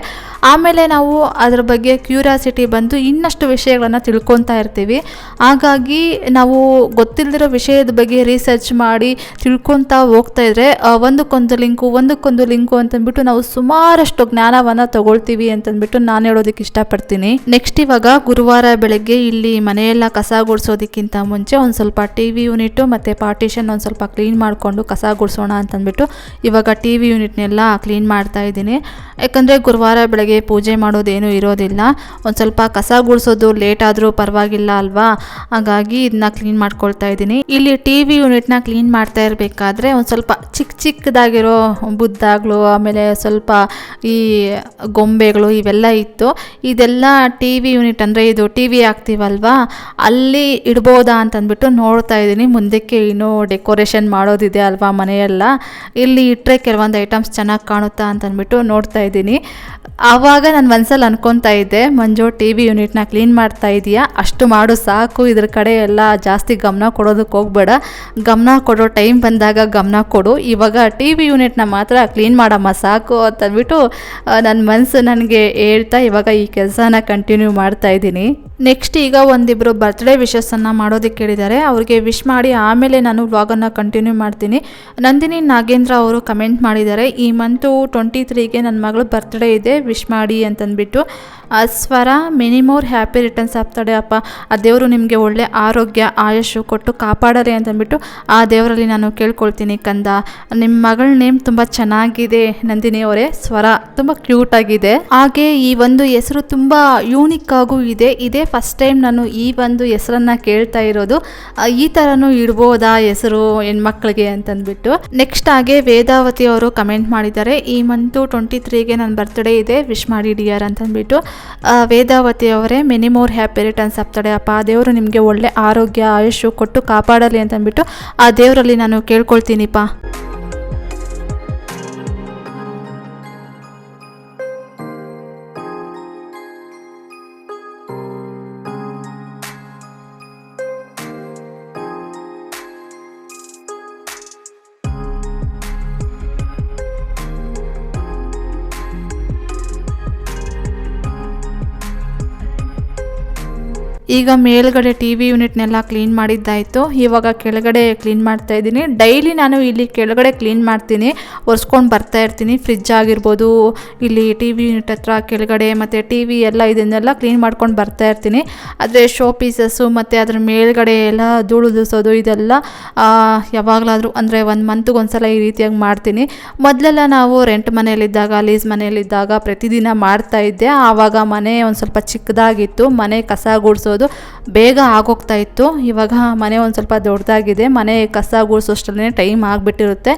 ಆಮೇಲೆ ನಾವು ಅದ್ರ ಬಗ್ಗೆ ಕ್ಯೂರಿಯಾಸಿಟಿ ಬಂದು ಇನ್ನಷ್ಟು ವಿಷಯಗಳನ್ನು ತಿಳ್ಕೊತಾ ಇರ್ತೀವಿ. ಹಾಗಾಗಿ ನಾವು ಗೊತ್ತಿಲ್ಲದಿರೋ ವಿಷಯದ ಬಗ್ಗೆ ರಿಸರ್ಚ್ ಮಾಡಿ ತಿಳ್ಕೊತಾ ಹೋಗ್ತಾ ಇದ್ರೆ ಒಂದಕ್ಕೊಂದು ಲಿಂಕು ಒಂದಕ್ಕೊಂದು ಲಿಂಕು ಅಂತಂದ್ಬಿಟ್ಟು ನಾವು ಸುಮಾರಷ್ಟು ಜ್ಞಾನವನ್ನು ತಗೊಳ್ತೀವಿ ಅಂತಂದ್ಬಿಟ್ಟು ನಾನು ಹೇಳೋದಕ್ಕೆ ಇಷ್ಟಪಡ್ತೀನಿ. ನೆಕ್ಸ್ಟ್ ಇವಾಗ ಗುರುವಾರ ಬೆಳಗ್ಗೆ ಇಲ್ಲಿ ಮನೆಯೆಲ್ಲ ಕಸ ಗುಡಿಸೋದಕ್ಕಿಂತ ಮುಂಚೆ ಒಂದು ಸ್ವಲ್ಪ ಟಿ ವಿ ಯೂನಿಟು ಮತ್ತು ಪಾರ್ಟಿಷನ್ ಒಂದು ಸ್ವಲ್ಪ ಕ್ಲೀನ್ ಮಾಡಿಕೊಂಡು ಕಸ ಗುಡಿಸೋಣ ಅಂತಂದ್ಬಿಟ್ಟು ಇವಾಗ ಟಿ ವಿ ಯೂನಿಟ್ನೆಲ್ಲ ಕ್ಲೀನ್ ಮಾಡ್ತಾ ಇದ್ದೀನಿ. ಯಾಕಂದರೆ ಗುರುವಾರ ಬೆಳಗ್ಗೆ ಪೂಜೆ ಮಾಡೋದೇನೂ ಇರೋದಿಲ್ಲ. ಒಂದು ಸ್ವಲ್ಪ ಕಸ ಗುಡಿಸೋದು ಲೇಟ್ ಆದರೂ ಪರವಾಗಿಲ್ಲ ಅಲ್ವಾ? ಹಾಗಾಗಿ ಇದನ್ನ ಕ್ಲೀನ್ ಮಾಡ್ಕೊಳ್ತಾ ಇದ್ದೀನಿ. ಇಲ್ಲಿ ಟಿ ವಿ ಯೂನಿಟ್ನ ಕ್ಲೀನ್ ಮಾಡ್ತಾ ಇರಬೇಕಾದ್ರೆ ಒಂದು ಸ್ವಲ್ಪ ಚಿಕ್ಕ ಚಿಕ್ಕದಾಗಿರೋ ಬುದ್ದಾಗಳು ಆಮೇಲೆ ಸ್ವಲ್ಪ ಈ ಗೊಂಬೆಗಳು ಇವೆಲ್ಲ ಇತ್ತು. ಇದೆಲ್ಲ ಟಿ ವಿ ಯೂನಿಟ್ ಅಂದರೆ ಇದು ಟಿ ಟಿ ವಿ ಹಾಕ್ತೀವಲ್ವಾ ಅಲ್ಲಿ ಇಡ್ಬೋದಾ ಅಂತಂದ್ಬಿಟ್ಟು ನೋಡ್ತಾ ಇದ್ದೀನಿ. ಮುಂದಕ್ಕೆ ಏನೋ ಡೆಕೋರೇಷನ್ ಮಾಡೋದಿದೆ ಅಲ್ವಾ ಮನೆಯೆಲ್ಲ? ಇಲ್ಲಿ ಇಟ್ಟರೆ ಕೆಲವೊಂದು ಐಟಮ್ಸ್ ಚೆನ್ನಾಗಿ ಕಾಣುತ್ತಾ ಅಂತಂದ್ಬಿಟ್ಟು ನೋಡ್ತಾ ಇದ್ದೀನಿ. ಆವಾಗ ನಾನು ಮನ್ಸಲ್ಲಿ ಅನ್ಕೊತಾ ಇದ್ದೆ, ಮಂಜು ಟಿ ವಿ ಯೂನಿಟ್ನ ಕ್ಲೀನ್ ಮಾಡ್ತಾ ಇದೆಯಾ? ಅಷ್ಟು ಮಾಡು, ಸಾಕು. ಇದ್ರ ಕಡೆ ಎಲ್ಲ ಜಾಸ್ತಿ ಗಮನ ಕೊಡೋದಕ್ಕೆ ಹೋಗ್ಬೇಡ. ಗಮನ ಕೊಡೋ ಟೈಮ್ ಬಂದಾಗ ಗಮನ ಕೊಡು. ಇವಾಗ ಟಿ ವಿ ಯೂನಿಟ್ನ ಮಾತ್ರ ಕ್ಲೀನ್ ಮಾಡಮ್ಮ, ಸಾಕು ಅಂತಂದ್ಬಿಟ್ಟು ನನ್ನ ಮನಸ್ಸು ನನಗೆ ಹೇಳ್ತಾ ಇವಾಗ ಈ ಕೆಲಸನ ಕಂಟಿನ್ಯೂ ಮಾಡ್ತಾ ಇದ್ದೀನಿ. ನೆಕ್ಸ್ಟ್ ಈಗ ಒಂದಿಬ್ಬರು ಬರ್ತ್ಡೇ ವಿಶಸ್ಸನ್ನು ಮಾಡೋದಕ್ಕೆ ಹೇಳಿದ್ದಾರೆ ಅವ್ರಿಗೆ ವಿಶ್ ಮಾಡಿ ಆಮೇಲೆ ನಾನು ವ್ಲಾಗನ್ನು ಕಂಟಿನ್ಯೂ ಮಾಡ್ತೀನಿ. ನಂದಿನಿ ನಾಗೇಂದ್ರ ಅವರು ಕಮೆಂಟ್ ಮಾಡಿದ್ದಾರೆ, ಈ ಮಂತು ಟ್ವೆಂಟಿ ತ್ರೀಗೆ ನನ್ನ ಮಗಳು ಬರ್ತ್ಡೇ ಇದೆ ವಿಶ್ ಮಾಡಿ ಅಂತಂದ್ಬಿಟ್ಟು. ಆ ಸ್ವರ ಮೆನಿ ಮೋರ್ ಹ್ಯಾಪಿ ರಿಟರ್ನ್ಸ್ ಆಗ್ತಾಳೆ. ಅಪ್ಪ, ಆ ದೇವರು ನಿಮಗೆ ಒಳ್ಳೆ ಆರೋಗ್ಯ, ಆಯಸ್ಸು ಕೊಟ್ಟು ಕಾಪಾಡಲಿ ಅಂತಂದ್ಬಿಟ್ಟು ಆ ದೇವರಲ್ಲಿ ನಾನು ಕೇಳ್ಕೊಳ್ತೀನಿ ಕಂದ. ನಿಮ್ಮ ಮಗಳ ನೇಮ್ ತುಂಬ ಚೆನ್ನಾಗಿದೆ ನಂದಿನಿ ಅವರೇ. ಸ್ವರ ತುಂಬ ಕ್ಯೂಟ್ ಆಗಿದೆ. ಹಾಗೆ ಈ ಒಂದು ಹೆಸರು ತುಂಬ ಯೂನಿಕ್ ಆಗೂ ಇದೆ. ಇದೇ ಫಸ್ಟ್ ಟೈಮ್ ನಾನು ಈ ಒಂದು ಹೆಸರನ್ನ ಕೇಳ್ತಾ ಇರೋದು. ಈ ಥರನೂ ಇಡ್ಬೋದಾ ಹೆಸರು ಹೆಣ್ಮಕ್ಳಿಗೆ ಅಂತಂದ್ಬಿಟ್ಟು. ನೆಕ್ಸ್ಟ್ ಹಾಗೆ ವೇದಾವತಿ ಅವರು ಕಮೆಂಟ್ ಮಾಡಿದ್ದಾರೆ. ಈ ಮಂತು ಟ್ವೆಂಟಿ ತ್ರೀಗೆ ನನ್ನ ಬರ್ತ್ಡೇ ಇದೆ. ವಿಶ್ ಮಾಡಿ ಡಿಯರ್ ಅಂತಂದ್ಬಿಟ್ಟು. ಆ, ವೇದಾವತಿ ಅವರೇ ಮೆನಿ ಮೋರ್ ಹ್ಯಾಪಿ ರಿಟರ್ನ್ಸ್ ಆಗ್ತಾಳೆ ಅಪ್ಪ ಆ ದೇವರು ನಿಮಗೆ ಒಳ್ಳೆ ಆರೋಗ್ಯ ಆಯುಷ್ಯ ಕೊಟ್ಟು ಕಾಪಾಡಲಿ ಅಂತಂದ್ಬಿಟ್ಟು ಆ ದೇವರಲ್ಲಿ ನಾನು ಕೇಳ್ಕೊಳ್ತೀನಿಪ್ಪ. ಈಗ ಮೇಲ್ಗಡೆ ಟಿ ವಿ ಯೂನಿಟ್ನೆಲ್ಲ ಕ್ಲೀನ್ ಮಾಡಿದ್ದಾಯಿತು. ಇವಾಗ ಕೆಳಗಡೆ ಕ್ಲೀನ್ ಮಾಡ್ತಾ ಇದ್ದೀನಿ. ಡೈಲಿ ನಾನು ಇಲ್ಲಿ ಕೆಳಗಡೆ ಕ್ಲೀನ್ ಮಾಡ್ತೀನಿ. ಒರೆಸ್ಕೊಂಡು ಬರ್ತಾ ಇರ್ತೀನಿ. ಫ್ರಿಜ್ ಆಗಿರ್ಬೋದು, ಇಲ್ಲಿ ಟಿ ವಿ ಯೂನಿಟ್ ಹತ್ರ ಕೆಳಗಡೆ ಮತ್ತು ಟಿ ವಿ ಎಲ್ಲ ಇದನ್ನೆಲ್ಲ ಕ್ಲೀನ್ ಮಾಡ್ಕೊಂಡು ಬರ್ತಾ ಇರ್ತೀನಿ. ಆದರೆ ಶೋ ಪೀಸಸ್ಸು ಮತ್ತು ಅದ್ರ ಮೇಲ್ಗಡೆ ಎಲ್ಲ ಧೂಳು ದೂಸೋದು ಇದೆಲ್ಲ ಯಾವಾಗಲಾದರೂ ಅಂದರೆ ಒಂದು ಮಂತ್ಗೆ ಒಂದ್ಸಲ ಈ ರೀತಿಯಾಗಿ ಮಾಡ್ತೀನಿ. ಮೊದಲೆಲ್ಲ ನಾವು ರೆಂಟ್ ಮನೆಯಲ್ಲಿದ್ದಾಗ ಲೀಸ್ ಮನೆಯಲ್ಲಿದ್ದಾಗ ಪ್ರತಿದಿನ ಮಾಡ್ತಾ ಇದ್ದೆ. ಆವಾಗ ಮನೆ ಒಂದು ಸ್ವಲ್ಪ ಚಿಕ್ಕದಾಗಿತ್ತು. ಮನೆ ಕಸ ಗುಡಿಸೋದು ಬೇಗ ಆಗೋಗ್ತಾ ಇತ್ತು. ಇವಾಗ ಮನೆ ಒಂದು ಸ್ವಲ್ಪ ದೊಡ್ಡದಾಗಿದೆ ಮನೆ ಕಸ ಗುಡಿಸೋಷ್ಟರಲ್ಲೇ ಟೈಮ್ ಆಗಿಬಿಟ್ಟಿರುತ್ತೆ.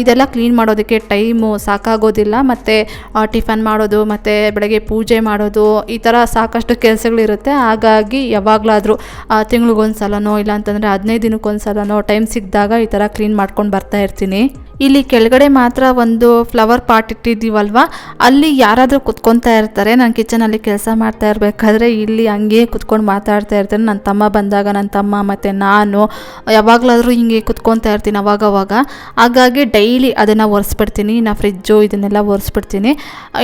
ಇದೆಲ್ಲ ಕ್ಲೀನ್ ಮಾಡೋದಕ್ಕೆ ಟೈಮು ಸಾಕಾಗೋದಿಲ್ಲ. ಮತ್ತು ಟಿಫನ್ ಮಾಡೋದು, ಮತ್ತು ಬೆಳಗ್ಗೆ ಪೂಜೆ ಮಾಡೋದು, ಈ ಥರ ಸಾಕಷ್ಟು ಕೆಲಸಗಳಿರುತ್ತೆ. ಹಾಗಾಗಿ ಯಾವಾಗಲಾದರೂ ತಿಂಗ್ಳಿಗೊಂದು ಸಲನೋ ಇಲ್ಲಾಂತಂದರೆ ಹದಿನೈದು ದಿನಕ್ಕೊಂದು ಸಲನೋ ಟೈಮ್ ಸಿಕ್ಕಿದಾಗ ಈ ಥರ ಕ್ಲೀನ್ ಮಾಡ್ಕೊಂಡು ಬರ್ತಾ ಇರ್ತೀನಿ. ಇಲ್ಲಿ ಕೆಳಗಡೆ ಮಾತ್ರ ಒಂದು ಫ್ಲವರ್ ಪಾಟ್ ಇಟ್ಟಿದ್ದೀವಲ್ವ? ಅಲ್ಲಿ ಯಾರಾದರೂ ಕುತ್ಕೊತಾ ಇರ್ತಾರೆ, ನಾನು ಕಿಚನಲ್ಲಿ ಕೆಲಸ ಮಾಡ್ತಾ ಇರಬೇಕಾದ್ರೆ ಇಲ್ಲಿ ಹಂಗೆ ಕುತ್ಕೊಂಡು ಮಾತಾಡ್ತಾ ಇರ್ತಾರೆ. ನನ್ನ ತಮ್ಮ ಬಂದಾಗ ನನ್ನ ತಮ್ಮ ಮತ್ತು ನಾನು, ಯಾವಾಗಲಾದರೂ ಹಿಂಗೆ ಕುತ್ಕೊತಾ ಇರ್ತೀನಿ ಅವಾಗವಾಗ. ಹಾಗಾಗಿ ಡೈಲಿ ಅದನ್ನು ಒರೆಸ್ಬಿಡ್ತೀನಿ ನಾ ಫ್ರಿಜ್ಜು ಇದನ್ನೆಲ್ಲ ಒರೆಸ್ಬಿಡ್ತೀನಿ.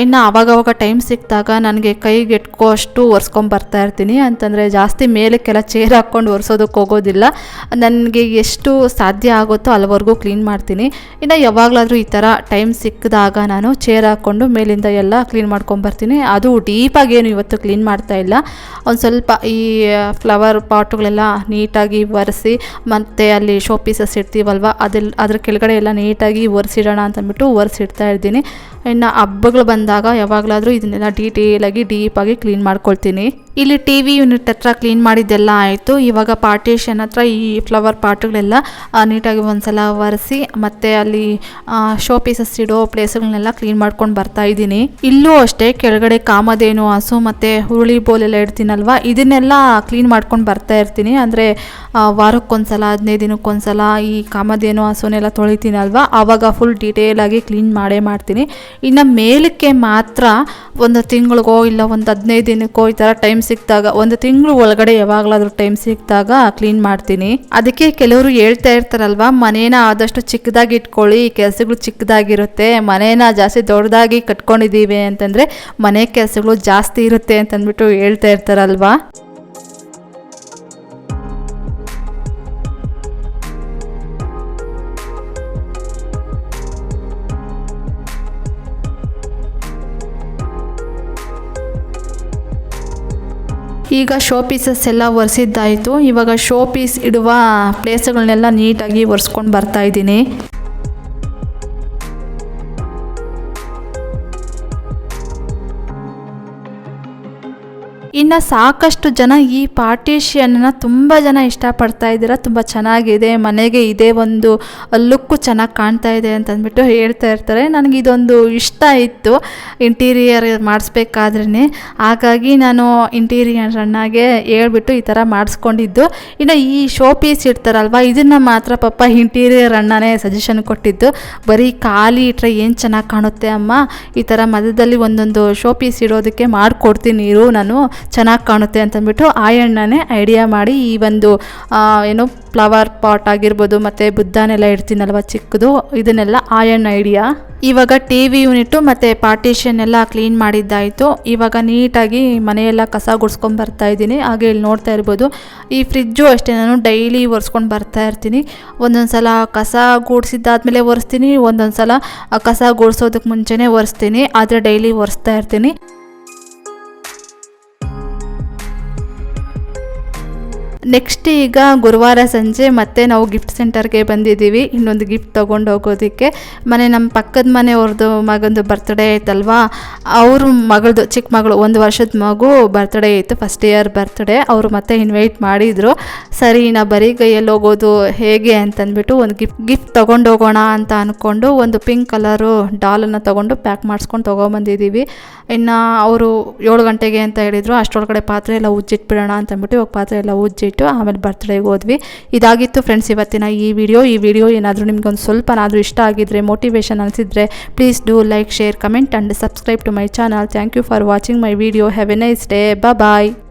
ಇನ್ನು ಅವಾಗವಾಗ ಟೈಮ್ ಸಿಕ್ಕಿದಾಗ ನನಗೆ ಕೈಗೆ ಎಟ್ಕೋ ಅಷ್ಟು ಒರೆಸ್ಕೊಂಡು ಬರ್ತಾ ಇರ್ತೀನಿ. ಅಂತಂದರೆ ಜಾಸ್ತಿ ಮೇಲಕ್ಕೆಲ್ಲ ಚೇರ್ ಹಾಕ್ಕೊಂಡು ಒರೆಸೋದಕ್ಕೆ ಹೋಗೋದಿಲ್ಲ. ನನಗೆ ಎಷ್ಟು ಸಾಧ್ಯ ಆಗುತ್ತೋ ಅಲ್ಲಿವರೆಗೂ ಕ್ಲೀನ್ ಮಾಡ್ತೀನಿ. ಇನ್ನು ಯಾವಾಗಲಾದರೂ ಈ ಥರ ಟೈಮ್ ಸಿಕ್ಕಿದಾಗ ನಾನು ಚೇರ್ ಹಾಕ್ಕೊಂಡು ಮೇಲಿಂದ ಎಲ್ಲ ಕ್ಲೀನ್ ಮಾಡ್ಕೊಂಬರ್ತೀನಿ. ಅದು ಡೀಪಾಗಿ ಏನು ಇವತ್ತು ಕ್ಲೀನ್ ಮಾಡ್ತಾ ಇಲ್ಲ. ಒಂದು ಸ್ವಲ್ಪ ಈ ಫ್ಲವರ್ ಪಾಟುಗಳೆಲ್ಲ ನೀಟಾಗಿ ಒರೆಸಿ, ಮತ್ತು ಅಲ್ಲಿ ಶೋ ಪೀಸಸ್ ಇಡ್ತೀವಲ್ವ ಅದೆಲ್ಲ ಅದ್ರ ಕೆಳಗಡೆ ಎಲ್ಲ ನೀಟಾಗಿ ಒರೆಸಿಡೋಣ ಅಂತಂದ್ಬಿಟ್ಟು ಒರೆಸಿಡ್ತಾ ಇದ್ದೀನಿ. ಇನ್ನು ಹಬ್ಬಗಳು ಬಂದಾಗ ಯಾವಾಗಲಾದರೂ ಇದನ್ನೆಲ್ಲ ಡೀಟೇಲಾಗಿ ಡೀಪಾಗಿ ಕ್ಲೀನ್ ಮಾಡ್ಕೊಳ್ತೀನಿ. ಇಲ್ಲಿ ಟಿ ವಿ ಯೂನಿಟ್ ಹತ್ರ ಕ್ಲೀನ್ ಮಾಡಿದ್ದೆಲ್ಲ ಆಯಿತು. ಇವಾಗ ಪಾರ್ಟೇಷನ್ ಹತ್ರ ಈ ಫ್ಲವರ್ ಪಾಟ್ಗಳೆಲ್ಲ ನೀಟಾಗಿ ಒಂದ್ಸಲ ಒರೆಸಿ, ಮತ್ತು ಅಲ್ಲಿ ಶೋ ಪೀಸಸ್ ಇಡೋ ಪ್ಲೇಸ್ಗಳನ್ನೆಲ್ಲ ಕ್ಲೀನ್ ಮಾಡ್ಕೊಂಡು ಬರ್ತಾ ಇದ್ದೀನಿ. ಇಲ್ಲೂ ಅಷ್ಟೇ ಕೆಳಗಡೆ ಕಾಮಧೇನು, ಹಸು, ಮತ್ತು ಹುರುಳಿ ಬೋಲೆಲ್ಲ ಇಡ್ತೀನಲ್ವ? ಇದನ್ನೆಲ್ಲ ಕ್ಲೀನ್ ಮಾಡ್ಕೊಂಡು ಬರ್ತಾ ಇರ್ತೀನಿ. ಅಂದರೆ ವಾರಕ್ಕೊಂದ್ಸಲ, ಹದಿನೈದು ದಿನಕ್ಕೊಂದ್ಸಲ ಈ ಕಾಮಧೇನು, ಹಸುನೆಲ್ಲ ತೊಳಿತೀನಲ್ವ? ಆವಾಗ ಫುಲ್ ಡೀಟೇಲ್ ಆಗಿ ಕ್ಲೀನ್ ಮಾಡೇ ಮಾಡ್ತೀನಿ. ಇನ್ನು ಮೇಲಕ್ಕೆ ಮಾತ್ರ ಒಂದು ತಿಂಗಳಿಗೋ, ಇಲ್ಲ ಒಂದು ಹದಿನೈದು ದಿನಕ್ಕೋ ಈ ಥರ ಟೈಮ್ ಸಿಕ್ಕಿದಾಗ, ಒಂದು ತಿಂಗಳು ಒಳಗಡೆ ಯಾವಾಗಲಾದರೂ ಟೈಮ್ ಸಿಕ್ಕಿದಾಗ ಕ್ಲೀನ್ ಮಾಡ್ತೀನಿ. ಅದಕ್ಕೆ ಕೆಲವರು ಹೇಳ್ತಾ ಇರ್ತಾರಲ್ವಾ, ಮನೇನ ಆದಷ್ಟು ಚಿಕ್ಕದಾಗಿ ಇಟ್ಕೊಳ್ಳಿ, ಕೆಲಸಗಳು ಚಿಕ್ಕದಾಗಿರುತ್ತೆ, ಮನೇನ ಜಾಸ್ತಿ ದೊಡ್ಡದಾಗಿ ಕಟ್ಕೊಂಡಿದ್ದೀವಿ ಅಂತಂದರೆ ಮನೆ ಕೆಲಸಗಳು ಜಾಸ್ತಿ ಇರುತ್ತೆ ಅಂತಂದ್ಬಿಟ್ಟು ಹೇಳ್ತಾ ಇರ್ತಾರಲ್ವಾ? ಈಗ ಶೋ ಪೀಸಸ್ ಎಲ್ಲ ಒರೆಸಿದ್ದಾಯಿತು. ಇವಾಗ ಶೋ ಪೀಸ್ ಇಡುವ ಪ್ಲೇಸ್ಗಳನ್ನೆಲ್ಲ ನೀಟಾಗಿ ಒರೆಸ್ಕೊಂಡು ಬರ್ತಾ ಇನ್ನು ಸಾಕಷ್ಟು ಜನ ಈ ಪಾರ್ಟಿಷಿಯನ್ನ ತುಂಬ ಜನ ಇಷ್ಟಪಡ್ತಾ ಇದ್ದೀರಾ, ತುಂಬ ಚೆನ್ನಾಗಿದೆ, ಮನೆಗೆ ಇದೇ ಒಂದು ಲುಕ್ಕು ಚೆನ್ನಾಗಿ ಕಾಣ್ತಾ ಇದೆ ಅಂತಂದ್ಬಿಟ್ಟು ಹೇಳ್ತಾ ಇರ್ತಾರೆ. ನನಗೆ ಇದೊಂದು ಇಷ್ಟ ಇತ್ತು, ಇಂಟೀರಿಯರ್ ಮಾಡಿಸ್ಬೇಕಾದ್ರೇ ಹಾಗಾಗಿ ನಾನು ಇಂಟೀರಿಯರ್ ಅಣ್ಣಾಗೆ ಹೇಳ್ಬಿಟ್ಟು ಈ ಥರ ಮಾಡಿಸ್ಕೊಂಡಿದ್ದು. ಇನ್ನು ಈ ಶೋ ಪೀಸ್ ಇಡ್ತಾರಲ್ವ, ಇದನ್ನು ಮಾತ್ರ ಪಾಪ ಇಂಟೀರಿಯರ್ ಅಣ್ಣನೇ ಸಜೆಷನ್ ಕೊಟ್ಟಿದ್ದು. ಬರೀ ಖಾಲಿ ಇಟ್ಟರೆ ಏನು ಚೆನ್ನಾಗಿ ಕಾಣುತ್ತೆ ಅಮ್ಮ? ಈ ಥರ ಮಧ್ಯದಲ್ಲಿ ಒಂದೊಂದು ಶೋ ಪೀಸ್ ಇಡೋದಕ್ಕೆ ಮಾಡಿಕೊಡ್ತೀನಿ, ಇರು ನಾನು. ಚೆನ್ನಾಗಿ ಕಾಣುತ್ತೆ ಅಂತಂದ್ಬಿಟ್ಟು ಆಯಣ್ಣನೇ ಐಡಿಯಾ ಮಾಡಿ ಈ ಒಂದು ಆ, ಏನು ಫ್ಲವರ್ ಪಾಟ್ ಆಗಿರ್ಬೋದು ಮತ್ತು ಬುದ್ಧನೆಲ್ಲ ಇಡ್ತೀನಲ್ವ ಚಿಕ್ಕದು ಇದನ್ನೆಲ್ಲ ಆಯಣ್ಣ ಐಡಿಯಾ ಇವಾಗ ಟಿ ವಿ ಯೂನಿಟು ಮತ್ತು ಪಾರ್ಟಿಷನ್ ಎಲ್ಲ ಕ್ಲೀನ್ ಮಾಡಿದ್ದಾಯಿತು. ಇವಾಗ ನೀಟಾಗಿ ಮನೆಯೆಲ್ಲ ಕಸ ಗುಡ್ಸ್ಕೊಂಡು ಬರ್ತಾ ಇದ್ದೀನಿ. ಹಾಗೆ ಇಲ್ಲಿ ನೋಡ್ತಾ ಇರ್ಬೋದು. ಈ ಫ್ರಿಜ್ಜು ಅಷ್ಟೇ ನಾನು ಡೈಲಿ ಒರೆಸ್ಕೊಂಡು ಬರ್ತಾ ಇರ್ತೀನಿ. ಒಂದೊಂದು ಸಲ ಕಸ ಗೂಡಿಸಿದ್ದಾದ್ಮೇಲೆ ಒರೆಸ್ತೀನಿ ಒಂದೊಂದು ಸಲ ಕಸ ಗುಡಿಸೋದಕ್ಕೆ ಮುಂಚೆನೇ ಒರೆಸ್ತೀನಿ. ಆದರೆ ಡೈಲಿ ಒರೆಸ್ತಾ ಇರ್ತೀನಿ. ನೆಕ್ಸ್ಟ್ ಈಗ ಗುರುವಾರ ಸಂಜೆ ಮತ್ತೆ ನಾವು ಗಿಫ್ಟ್ ಸೆಂಟರ್ಗೆ ಬಂದಿದ್ದೀವಿ. ಇನ್ನೊಂದು ಗಿಫ್ಟ್ ತೊಗೊಂಡು ಹೋಗೋದಕ್ಕೆ. ಮನೆ ನಮ್ಮ ಪಕ್ಕದ ಮನೆಯವ್ರದ್ದು ಮಗಂದು ಬರ್ತ್ಡೇ ಆಯ್ತಲ್ವಾ ಅವ್ರ ಮಗಳದು ಚಿಕ್ಕ ಮಗಳು ಒಂದು ವರ್ಷದ ಮಗು ಬರ್ತ್ಡೇ ಇತ್ತು ಫಸ್ಟ್ ಇಯರ್ ಬರ್ತ್ಡೇ ಅವರು ಮತ್ತೆ ಇನ್ವೈಟ್ ಮಾಡಿದರು. ಸರಿ, ನಾ ಬರೀ ಕೈಯಲ್ಲಿ ಹೋಗೋದು ಹೇಗೆ ಅಂತಂದ್ಬಿಟ್ಟು ಒಂದು ಗಿಫ್ಟ್ ಗಿಫ್ಟ್ ತೊಗೊಂಡು ಹೋಗೋಣ ಅಂತ ಅಂದ್ಕೊಂಡು ಒಂದು ಪಿಂಕ್ ಕಲರು ಡಾಲನ್ನು ತೊಗೊಂಡು ಪ್ಯಾಕ್ ಮಾಡಿಸ್ಕೊಂಡು ತೊಗೊಂಬಂದಿದ್ದೀವಿ. ಇನ್ನು ಅವರು ಏಳು ಗಂಟೆಗೆ ಅಂತ ಹೇಳಿದರು. ಅಷ್ಟರೊಳಗಡೆ ಪಾತ್ರೆ ಎಲ್ಲ ಉಜ್ಜಿಟ್ಬಿಡೋಣ ಅಂತಂದ್ಬಿಟ್ಟು ಇವಾಗ ಪಾತ್ರೆ ಎಲ್ಲ ಉಜ್ಜಿಟ್ಟು ಆಮೇಲೆ ಬರ್ತ್ಡೇಗೆ ಹೋದ್ವಿ. ಇದಾಗಿತ್ತು ಫ್ರೆಂಡ್ಸ್ ಇವತ್ತಿನ ಈ ವಿಡಿಯೋ ಈ ವಿಡಿಯೋ ಏನಾದರೂ ನಿಮ್ಗೊಂದು ಸ್ವಲ್ಪನಾದರೂ ಇಷ್ಟ ಆಗಿದ್ರೆ ಮೋಟಿವೇಶನ್ ಅನಿಸಿದ್ರೆ please do like share comment and subscribe to my channel thank you for watching my video have a nice day bye